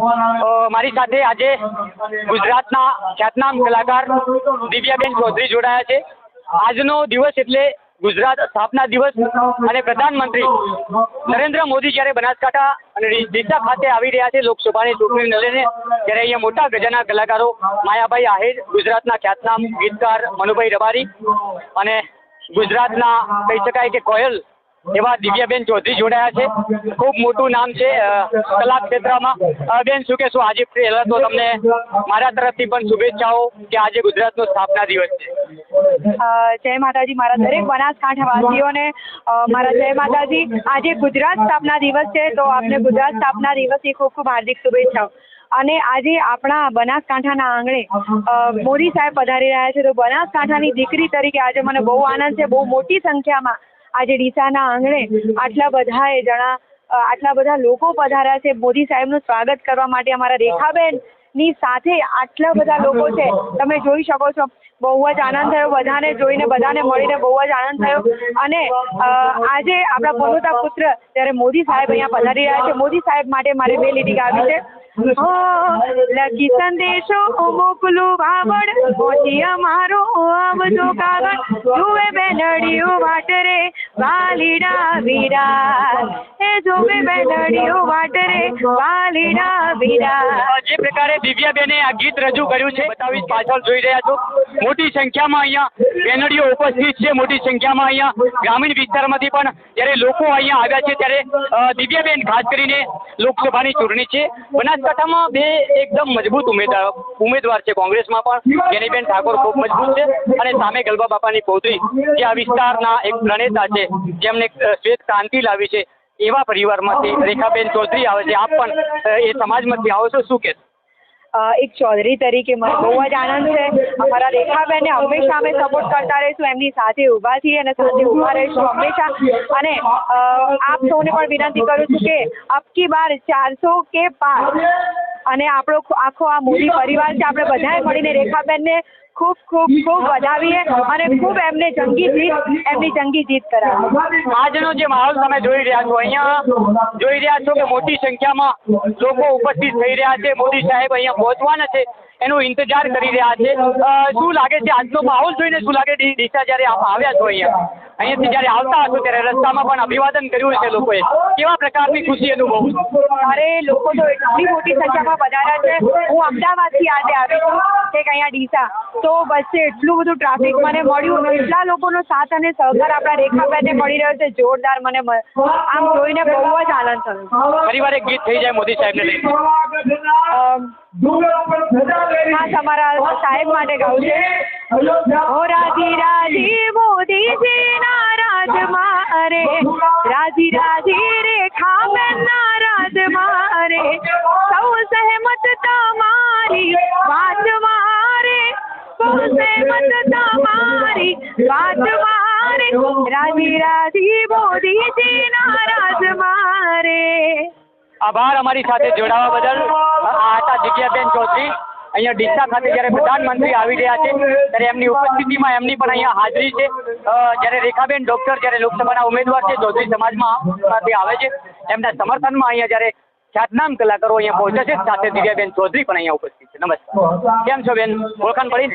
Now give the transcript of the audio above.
મારી સાથે આજે ગુજરાતના ખ્યાતનામ કલાકાર દિવ્યાબેન ચૌધરી જોડાયા છે. આજનો દિવસ એટલે ગુજરાત સ્થાપના દિવસ અને પ્રધાનમંત્રી નરેન્દ્ર મોદી જ્યારે બનાસકાંઠા અને ડીસા ખાતે આવી રહ્યા છે લોકસભાની ચૂંટણીને લઈને, ત્યારે અહીંયા મોટા ગજાના કલાકારો માયાભાઈ આહિર, ગુજરાતના ખ્યાતનામ ગીતકાર મનુભાઈ રબારી અને ગુજરાતના કહી શકાય કે કોયલ એવા દિવ્યાબેન ચૌધરી જોડાયા છે. ખૂબ મોટું નામ છે કલા ક્ષેત્રમાં. બેન, શું કહેશો? આજે પહેલા તો તમને મારા તરફથી પણ શુભેચ્છાઓ કે આજે ગુજરાતનો સ્થાપના દિવસ છે. જય માતાજી. મારા દરેક બનાસકાંઠાવાસીઓને મારા જય માતાજી. આજે ગુજરાત સ્થાપના દિવસ છે, તો આપને ગુજરાત સ્થાપના દિવસની ખૂબ ખૂબ હાર્દિક શુભેચ્છાઓ. અને આજે આપણા બનાસકાંઠાના આંગણે મોદી સાહેબ પધારી રહ્યા છે. તો બનાસકાંઠાની દીકરી તરીકે આજે મને બહુ આનંદ છે. બહુ મોટી સંખ્યામાં આજે ડીસાના આંગણે આટલા બધાએ જણા આટલા બધા લોકો પધાર્યા છે, મોદી સાહેબનું સ્વાગત કરવા માટે અમારા રેખાબેનની સાથે આટલા બધા લોકો છે. તમે જોઈ શકો છો, બહુ જ આનંદ થયો, બધાને જોઈને, બધાને મળીને બહુ જ આનંદ થયો. અને આજે આપણા પોતા પુત્ર ત્યારે મોદી સાહેબ અહીંયા પધારી રહ્યા છે, મોદી સાહેબ માટે મારે બે લીટી ગાવી છે. લકી સંદેશો મોકલું બાબડ પહોંચી અમારો, આવજો કાગળ. જુએ બેનડીઓ વાટ રે વાલીડા વીરા એ જોવે બેનડીઓ વાટ રે, વાલીડા વીરા જે પ્રકારે દિવ્યાબેને આ ગીત રજૂ કર્યું છે, બતાવીશ પાછળ જોઈ રહ્યા છો. મોટી સંખ્યામાં અહીંયા બેનડીઓ ઉપસ્થિત છે, મોટી સંખ્યામાં અહીંયા ગ્રામીણ વિસ્તારમાંથી પણ જ્યારે લોકો અહીંયા આવ્યા છે, ત્યારે દિવ્યાબેન ખાસ કરીને લોકસભાની ચૂંટણી છે. બનાસકાંઠામાં બે એકદમ મજબૂત ઉમેદવાર ઉમેદવાર છે કોંગ્રેસમાં પણ. ગેનીબેન ઠાકોર ખૂબ મજબૂત છે અને સામે ગલબા બાપાની પૌત્રી જે આ વિસ્તારના એક પ્રણેતા છે, જેમને શ્વેત ક્રાંતિ લાવી છે, એવા પરિવારમાંથી રેખાબેન ચૌધરી આવે છે. આપ પણ એ સમાજમાંથી આવો છો. શું કહેશો? એક ચૌધરી તરીકે મને બહુ જ આનંદ છે. અમારા રેખાબેનને હંમેશા અમે સપોર્ટ કરતા રહીશું, એમની સાથે ઊભા છીએ અને સાથે ઊભા રહીશું હંમેશા. અને આપ સૌને પણ વિનંતી કરું છું કે અબકી બાર ચારસો કે પાર અને આપણો આખો આ મોદી પરિવાર છે, આપણે બધાએ મળીને રેખાબેનને ખૂબ ખૂબ ખૂબ વધાવીએ અને ખૂબ એમને જંગી જીત એમની જંગી જીત કરાવીએ આજનો જે માહોલ તમે જોઈ રહ્યા છો અહીંયા જોઈ રહ્યા છો કે મોટી સંખ્યામાં લોકો ઉપસ્થિત થઈ રહ્યા છે મોદી સાહેબ અહીંયા પહોંચવાના છે એનો ઇંતજાર કરી રહ્યા છે. શું લાગે છે આજનો માહોલ જોઈને શું લાગે દિશા ડીસા જ્યારે આપ આવ્યા છો અહીંયા? અહીંયાથી જ્યારે આવતા હશો ત્યારે રસ્તામાં પણ અભિવાદન કર્યું છે લોકોએ. કેવા પ્રકારની ખુશી અનુભવ? અરે લોકો તો એટલી મોટી સંખ્યામાં વધારા છે. હું અમદાવાદથી આજે આવી છું કે અહીંયા ડીસા. તો વચ્ચે એટલું બધું ટ્રાફિક મને મળ્યું. એટલા લોકોનો સાથ અને સહકાર આપણા રેખાબેનને મળી રહ્યો છે. જોરદાર મને આમ જોઈને બહુ જ આનંદ થયો ફરીવાર એક ગીત થઈ જાય મોદી સાહેબને લઈને. હા તમારા સાહેબ માટે ગાવું છે. ઓ રાજી રાજી મોદીજી ના રાજ મારે રાજી રાજી આભાર અમારી સાથે જોડાવા બદલ આ હતા દિવ્યાબેન ચૌધરી અહીંયા ડીસા ખાતે જ્યારે પ્રધાનમંત્રી આવી રહ્યા છે, ત્યારે એમની ઉપસ્થિતિમાં એમની પણ અહીંયા હાજરી છે. જ્યારે રેખાબેન ડોક્ટર, જ્યારે લોકસભાના ઉમેદવાર છે, ચૌધરી સમાજમાં આવે છે, એમના સમર્થનમાં અહીંયા જ્યારે ખ્યાતનામ કલાકારો અહીંયા પહોંચે છે, સાથે દિવ્યાબેન ચૌધરી પણ અહીંયા ઉપસ્થિત છે. નમસ્કાર. કેમ છો બેન? ઓળખાણ પડી